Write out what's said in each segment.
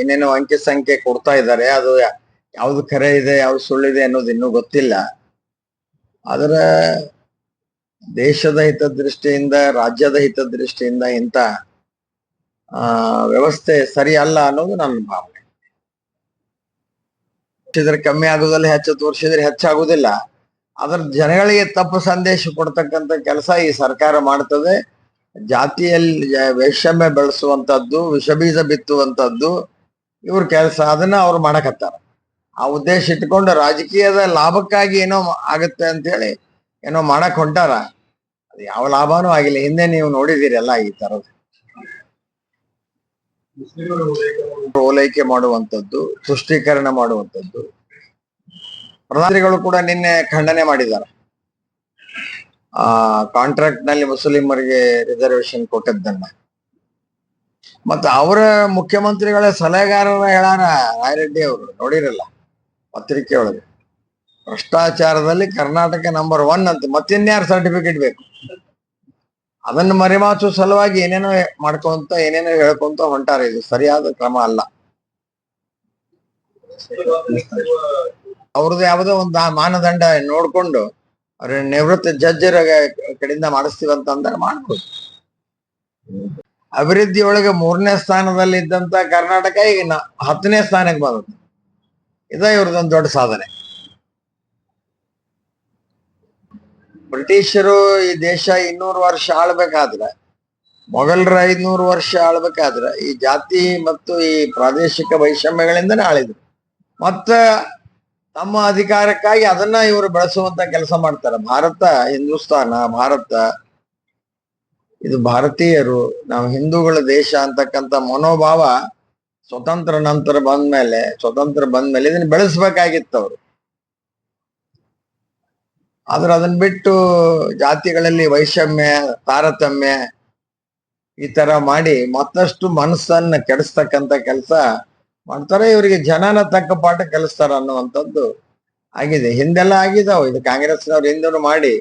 ಏನೇನೋ ಅಂಕಿ ಸಂಖ್ಯೆ ಕೊಡ್ತಾ ಇದ್ದಾರೆ, ಅದು ಯಾವ್ದು ಖರೆ ಇದೆ, ಯಾವ್ದು ಸುಳ್ಳಿದೆ ಅನ್ನೋದು ಇನ್ನೂ ಗೊತ್ತಿಲ್ಲ. ಆದ್ರ ದೇಶದ ಹಿತದೃಷ್ಟಿಯಿಂದ, ರಾಜ್ಯದ ಹಿತದೃಷ್ಟಿಯಿಂದ ಇಂಥ ವ್ಯವಸ್ಥೆ ಸರಿ ಅಲ್ಲ ಅನ್ನೋದು ನನ್ನ ಭಾವನೆ. ಹೆಚ್ಚಿದ್ರೆ ಕಮ್ಮಿ ಆಗುದಿಲ್ಲ ಹೆಚ್ಚು ತೋರಿಸಿದ್ರೆ ಹೆಚ್ಚಾಗುದಿಲ್ಲ ಅದ್ರ ಜನಗಳಿಗೆ ತಪ್ಪು ಸಂದೇಶ ಕೊಡ್ತಕ್ಕಂತ ಕೆಲಸ ಈ ಸರ್ಕಾರ ಮಾಡ್ತದೆ. ಜಾತಿಯಲ್ಲಿ ವೈಷಮ್ಯ ಬೆಳೆಸುವಂಥದ್ದು ವಿಷಬೀಜ ಬಿತ್ತುವಂಥದ್ದು ಇವ್ರ ಕೆಲಸ ಅದನ್ನ ಅವ್ರು ಮಾಡಕತ್ತಾರ. ಆ ಉದ್ದೇಶ ಇಟ್ಕೊಂಡು ರಾಜಕೀಯದ ಲಾಭಕ್ಕಾಗಿ ಏನೋ ಆಗುತ್ತೆ ಅಂತ ಹೇಳಿ ಏನೋ ಮಾಡಕ್ ಹೊಂಟಾರ, ಅದು ಯಾವ ಲಾಭನೂ ಆಗಿಲ್ಲ. ಹಿಂದೆ ನೀವು ನೋಡಿದಿರಲ್ಲ ಈ ತರದ್. ಓಲೈಕೆ ಮಾಡುವಂತದ್ದು, ತುಷ್ಟೀಕರಣ ಮಾಡುವಂತದ್ದು. ಪ್ರಧಾನಿಗಳು ಕೂಡ ನಿನ್ನೆ ಖಂಡನೆ ಮಾಡಿದ್ದಾರೆ. ಆ ಕಾಂಟ್ರಾಕ್ಟ್ನಲ್ಲಿ ಮುಸ್ಲಿಮರಿಗೆ ರಿಸರ್ವೇಶನ್ ಕೊಟ್ಟದ್ದನ್ನ. ಮತ್ತೆ ಅವರ ಮುಖ್ಯಮಂತ್ರಿಗಳ ಸಲಹೆಗಾರರ ಹೇಳಾರ ರಾಯರೆಡ್ಡಿ ಅವರು, ನೋಡಿರಲ್ಲ ಪತ್ರಿಕೆ ಒಳಗೆ ಭ್ರಷ್ಟಾಚಾರದಲ್ಲಿ ಕರ್ನಾಟಕ ನಂಬರ್ ಒನ್ ಅಂತ ಮತ್ತಿನ್ಯಾರು ಸರ್ಟಿಫಿಕೇಟ್ ಬೇಕು? ಅದನ್ನ ಮರೆಮಾಚುವ ಸಲುವಾಗಿ ಏನೇನೋ ಮಾಡ್ಕೊಂತ, ಏನೇನೋ ಹೇಳ್ಕೊಂತ ಹೊಂಟಾರ, ಇದು ಸರಿಯಾದ ಕ್ರಮ ಅಲ್ಲ. ಅವ್ರದ್ದು ಯಾವುದೋ ಒಂದು ಮಾನದಂಡ ನೋಡ್ಕೊಂಡು ಅವ್ರ ನಿವೃತ್ತ ಜಡ್ಜರ ಕಡೆಯಿಂದ ಮಾಡಿಸ್ತೀವಂತ ಅಂದ್ರೆ ಮಾಡ್ಬೋದು. ಅಭಿವೃದ್ಧಿ ಒಳಗೆ ಮೂರನೇ ಸ್ಥಾನದಲ್ಲಿ ಇದ್ದಂತ ಕರ್ನಾಟಕ ಈಗ ಹತ್ತನೇ ಸ್ಥಾನಕ್ಕೆ ಬಂದದ್ದು. ಇದ ಇವ್ರದೊಂದು ದೊಡ್ಡ ಸಾಧನೆ. ಬ್ರಿಟಿಷರು ಈ ದೇಶ ಇನ್ನೂರು ವರ್ಷ ಆಳ್ಬೇಕಾದ್ರೆ, ಮೊಘಲ್ರ ಐದ್ನೂರು ವರ್ಷ ಆಳ್ಬೇಕಾದ್ರೆ ಈ ಜಾತಿ ಮತ್ತು ಈ ಪ್ರಾದೇಶಿಕ ವೈಷಮ್ಯಗಳಿಂದನೇ ಆಳಿದ್ರು. ಮತ್ತ ತಮ್ಮ ಅಧಿಕಾರಕ್ಕಾಗಿ ಅದನ್ನ ಇವರು ಬೆಳೆಸುವಂತ ಕೆಲಸ ಮಾಡ್ತಾರೆ. ಭಾರತ, ಹಿಂದೂಸ್ತಾನ, ಭಾರತ. ಇದು ಭಾರತೀಯರು, ನಾವು ಹಿಂದೂಗಳ ದೇಶ ಅಂತಕ್ಕಂಥ ಮನೋಭಾವ ಸ್ವತಂತ್ರ ನಂತರ ಬಂದ್ಮೇಲೆ, ಸ್ವತಂತ್ರ ಬಂದ್ಮೇಲೆ ಇದನ್ನ ಬೆಳೆಸ್ಬೇಕಾಗಿತ್ತು ಅವರು. ಆದ್ರೆ ಅದನ್ನ ಬಿಟ್ಟು ಜಾತಿಗಳಲ್ಲಿ ವೈಷಮ್ಯ, ತಾರತಮ್ಯ ಈ ತರ ಮಾಡಿ ಮತ್ತಷ್ಟು ಮನಸ್ಸನ್ನ ಕೆಡಿಸ್ತಕ್ಕಂತ ಕೆಲಸ ಮಾಡ್ತಾರೆ, ಇವರಿಗೆ ಜನನ ತಕ್ಕ ಪಾಠ ಕಲಿಸ್ತಾರ ಅನ್ನುವಂಥದ್ದು ಆಗಿದೆ. ಹಿಂದೆಲ್ಲ ಆಗಿದಾವ. ಇದು ಕಾಂಗ್ರೆಸ್ನವ್ರು ಹಿಂದೂ ಮಾಡಿ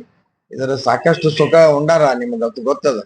ಇದರ ಸಾಕಷ್ಟು ಸುಖ ಉಂಡಾರ ನಿಮ್ಗೆ ಅದು ಗೊತ್ತದ.